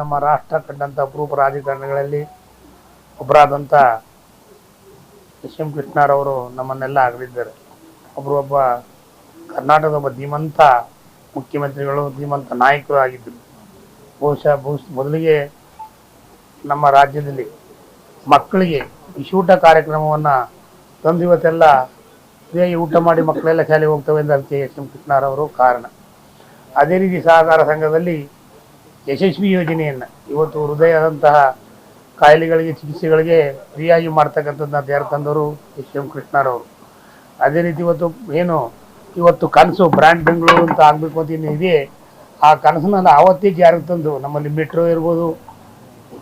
ನಮ್ಮ ರಾಷ್ಟ್ರ ಕಂಡಂಥ ಅಪರೂಪ ರಾಜಕಾರಣಿಗಳಲ್ಲಿ ಒಬ್ಬರಾದಂಥ ಎಸ್ ಎಂ ಕೃಷ್ಣರವರು ನಮ್ಮನ್ನೆಲ್ಲ ಆಗಲಿದ್ದಾರೆ. ಒಬ್ಬರು ಒಬ್ಬ ಕರ್ನಾಟಕದ ಒಬ್ಬ ಧೀಮಂತ ಮುಖ್ಯಮಂತ್ರಿಗಳು, ಧೀಮಂತ ನಾಯಕರು ಆಗಿದ್ದರು. ಬಹುಶಃ ಬಹುಶಃ, ಮೊದಲಿಗೆ ನಮ್ಮ ರಾಜ್ಯದಲ್ಲಿ ಮಕ್ಕಳಿಗೆ ಬಿಸಿಯೂಟ ಕಾರ್ಯಕ್ರಮವನ್ನು ತಂದು ಇವತ್ತೆಲ್ಲ ಫ್ರೀಯಾಗಿ ಊಟ ಮಾಡಿ ಮಕ್ಕಳೆಲ್ಲ ಶಾಲೆಗೆ ಹೋಗ್ತವೆ ಎಂದು ಅದಕ್ಕೆ ಎಸ್ ಎಂ ಕೃಷ್ಣರವರು ಕಾರಣ. ಅದೇ ರೀತಿ ಸಹಕಾರ ಸಂಘದಲ್ಲಿ ಯಶಸ್ವಿ ಯೋಜನೆಯನ್ನು. ಇವತ್ತು ಹೃದಯದಂತಹ ಕಾಯಿಲೆಗಳಿಗೆ, ಚಿಕಿತ್ಸೆಗಳಿಗೆ ಫ್ರೀಯಾಗಿ ಮಾಡ್ತಕ್ಕಂಥದ್ದನ್ನ ತಯಾರು ತಂದವರು ಎಸ್ ಎಂ ಕೃಷ್ಣರವರು. ಅದೇ ರೀತಿ ಇವತ್ತು ಏನು, ಇವತ್ತು ಕನಸು, ಬ್ರ್ಯಾಂಡ್ ಬೆಂಗಳೂರು ಅಂತ ಆಗಬೇಕು ಅಂತ ಏನು ಇದೆ ಆ ಕನಸನ್ನ ಆವತ್ತೇ ಜಾರಿಗೆ ತಂದು ನಮ್ಮಲ್ಲಿ ಮೆಟ್ರೋ ಇರ್ಬೋದು,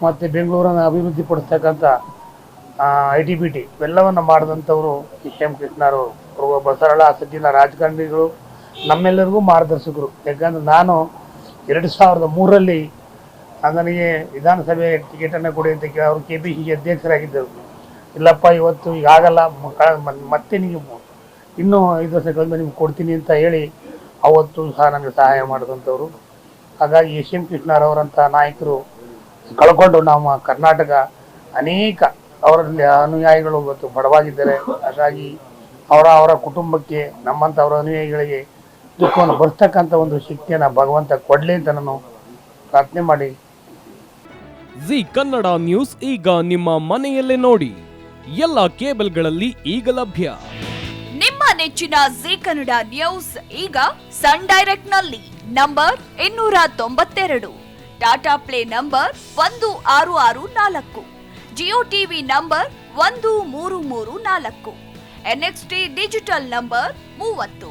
ಮತ್ತು ಬೆಂಗಳೂರನ್ನು ಅಭಿವೃದ್ಧಿ ಪಡಿಸ್ತಕ್ಕಂಥ ಐ ಟಿ ಬಿ ಟಿ ಇವೆಲ್ಲವನ್ನು ಮಾಡಿದಂಥವರು ಎಸ್ ಎಂ ಕೃಷ್ಣರವರು. ಒಬ್ಬ ಸರಳ ಸಜ್ಜನ ರಾಜಕಾರಣಿಗಳು, ನಮ್ಮೆಲ್ಲರಿಗೂ ಮಾರ್ಗದರ್ಶಕರು. ಯಾಕಂದ್ರೆ ನಾನು ಎರಡು ಸಾವಿರದ ಮೂರರಲ್ಲಿ ನನಗೆ ವಿಧಾನಸಭೆ ಟಿಕೆಟನ್ನು ಕೊಡಿ ಅಂತ ಕೇಳಿ ಅವರು ಕೆ ಪಿ ಸಿ ಅಧ್ಯಕ್ಷರಾಗಿದ್ದರು. ಇಲ್ಲಪ್ಪ, ಇವತ್ತು ಈಗ ಆಗಲ್ಲ ಮತ್ತೆ ನಿಮಗೆ ಇನ್ನೂ ಐದು ವರ್ಷ ಕಳೆದ ನಿಮ್ಗೆ ಕೊಡ್ತೀನಿ ಅಂತ ಹೇಳಿ ಅವತ್ತು ಸಹ ನನಗೆ ಸಹಾಯ ಮಾಡಿದಂಥವ್ರು. ಹಾಗಾಗಿ ಎಸ್ ಎಂ ಕೃಷ್ಣರವರಂಥ ನಾಯಕರು ಕಳ್ಕೊಂಡು ನಮ್ಮ ಕರ್ನಾಟಕ ಅನೇಕ ಅವರಲ್ಲಿ ಅನುಯಾಯಿಗಳು ಇವತ್ತು ಬಡವಾಗಿದ್ದಾರೆ. ಹಾಗಾಗಿ ಅವರ ಅವರ ಕುಟುಂಬಕ್ಕೆ ನಮ್ಮಂಥ ಅವರ ಅನುಯಾಯಿಗಳಿಗೆ ದುಃಖವನ್ನು ಬರ್ತಕ್ಕಂಥ ಒಂದು ಶಕ್ತಿಯನ್ನು ಭಗವಂತ ಕೊಡಲಿ ಅಂತ ನಾನು ಪ್ರಾರ್ಥನೆ ಮಾಡಿ. ಜಿ ಕನ್ನಡ ನ್ಯೂಸ್ ಈಗ ನಿಮ್ಮ ಮನೆಯಲ್ಲೇ ನೋಡಿ. ಎಲ್ಲ ಕೇಬಲ್ಗಳಲ್ಲಿ ಈಗ ಲಭ್ಯ. ನಿಮ್ಮ ನೆಚ್ಚಿನ ಜಿ ಕನ್ನಡ ನ್ಯೂಸ್ ಈಗ ಸನ್ ಡೈರೆಕ್ಟ್ನಲ್ಲಿ ನಂಬರ್ ಇನ್ನೂರ ತೊಂಬತ್ತೆರಡು ಟಾಟಾ ಪ್ಲೇ ನಂಬರ್ ಒಂದು ಆರು ಆರು ನಾಲ್ಕು ಜಿಯೋ ಟಿವಿ ನಂಬರ್ ಒಂದು ಮೂರು ಮೂರು ನಾಲ್ಕು ಎನ್ಎಕ್ಸ್ಟಿ ಡಿಜಿಟಲ್ ನಂಬರ್ ಮೂವತ್ತು.